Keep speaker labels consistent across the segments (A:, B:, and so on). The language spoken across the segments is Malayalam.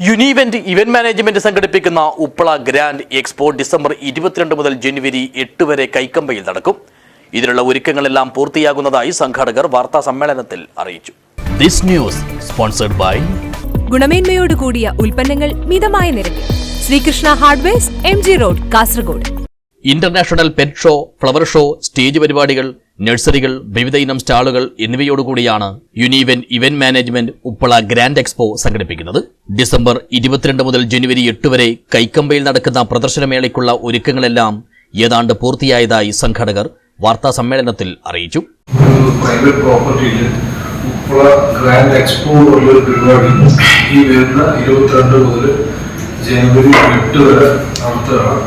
A: യുനീവെന്റ് ഇവന്റ് മാനേജ്മെന്റ് സംഘടിപ്പിക്കുന്ന ഉപ്പള ഗ്രാൻഡ് എക്സ്പോ ഡിസംബർ ഇരുപത്തിരണ്ട് മുതൽ ജനുവരി എട്ട് വരെ കൈക്കമ്പയിൽ നടക്കും. ഇതിനുള്ള ഒരുക്കങ്ങളെല്ലാം പൂർത്തിയാകുന്നതായി സംഘാടകർ വാർത്താ സമ്മേളനത്തിൽ അറിയിച്ചു. ദിസ് ന്യൂസ് സ്പോൺസർഡ് ബൈ
B: ഗുണമേന്മയോട് കൂടിയ ഉൽപ്പന്നങ്ങൾ മിതമായ നിരക്കിൽ. Srikrishna hardware M G road Kasaragod.
A: International pet show flower show stage പരിപാടികൾ നഴ്സറികൾ വിവിധ ഇനം സ്റ്റാളുകൾ എന്നിവയോടുകൂടിയാണ് യുനീവൻ event management Uppala grand expo സംഘടിപ്പിക്കുന്നത് ഡിസംബർ ഇരുപത്തിരണ്ട് മുതൽ ജനുവരി എട്ട് വരെ കൈക്കമ്പയിൽ നടക്കുന്ന പ്രദർശനമേളയ്ക്കുള്ള ഒരുക്കങ്ങളെല്ലാം ഏതാണ്ട് പൂർത്തിയായതായി സംഘാടകർ വാർത്താ സമ്മേളനത്തിൽ അറിയിച്ചു
C: ജനുവരി എട്ട് വരെ നടത്തുകയാണ്.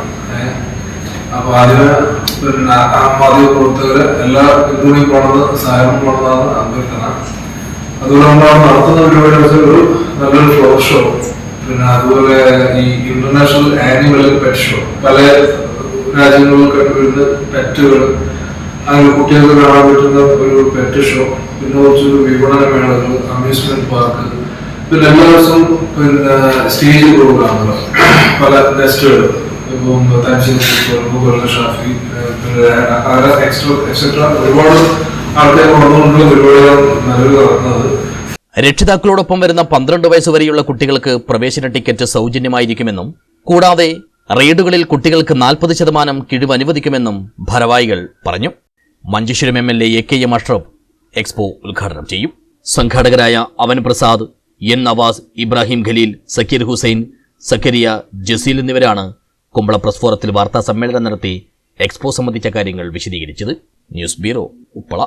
C: അപ്പൊ അതിന് പിന്നെ മാധ്യമ പ്രവർത്തകര് എല്ലാ പിന്തുണയും പോണെന്ന് സഹായം പോണെന്നാണ് അഭ്യർത്ഥന. അതുപോലെ നമ്മൾ നടത്തുന്ന പരിപാടി ഒരു നല്ലൊരു ഫ്ലവർ ഷോ പിന്നെ അതുപോലെ ഈ ഇന്റർനാഷണൽ ആനിമൽ പെറ്റ് ഷോ പല രാജ്യങ്ങളിൽ വരുന്ന പെറ്റുകൾ അങ്ങനെ കുട്ടികൾക്ക് കാണാൻ പറ്റുന്ന ഒരു പെറ്റ് ഷോ പിന്നെ കുറച്ചൊരു വിപണന മേളകൾ അമ്യൂസ്മെന്റ് പാർക്ക് പിന്നെ എല്ലാ ദിവസവും പിന്നെ സ്റ്റേജ് പ്രോഗ്രാമുകൾ പല ഗസ്റ്റുകൾ ഇപ്പം തനിച്ചിരി ഷാഫി അങ്ങനെ എക്സ്ട്രാ ഒരുപാട് ആൾക്കാർ വന്നുകൊണ്ടുള്ള പരിപാടികൾ നിലവിൽ നടക്കുന്നത്
A: രക്ഷിതാക്കളോടൊപ്പം വരുന്ന പന്ത്രണ്ട് വയസ്സുവരെയുള്ള കുട്ടികൾക്ക് പ്രവേശന ടിക്കറ്റ് സൗജന്യമായിരിക്കുമെന്നും കൂടാതെ റെയ്ഡുകളിൽ കുട്ടികൾക്ക് നാൽപ്പത് ശതമാനം കിഴിവ് അനുവദിക്കുമെന്നും ഭാരവാഹികൾ പറഞ്ഞു. Manjeshwaram M L A K M Ashraf expo ഉദ്ഘാടനം ചെയ്യും. സംഘാടകരായ അവൻ പ്രസാദ് എൻ നവാസ് ഇബ്രാഹിം ഖലീൽ സക്കീർ ഹുസൈൻ സക്കരിയ ജസീൽ എന്നിവരാണ് കുമ്പള പ്രസ് ഫോറത്തിൽ വാർത്താ സമ്മേളനം നടത്തി എക്സ്പോ സംബന്ധിച്ച കാര്യങ്ങൾ വിശദീകരിച്ചത് ന്യൂസ് ബ്യൂറോ ഉപ്പള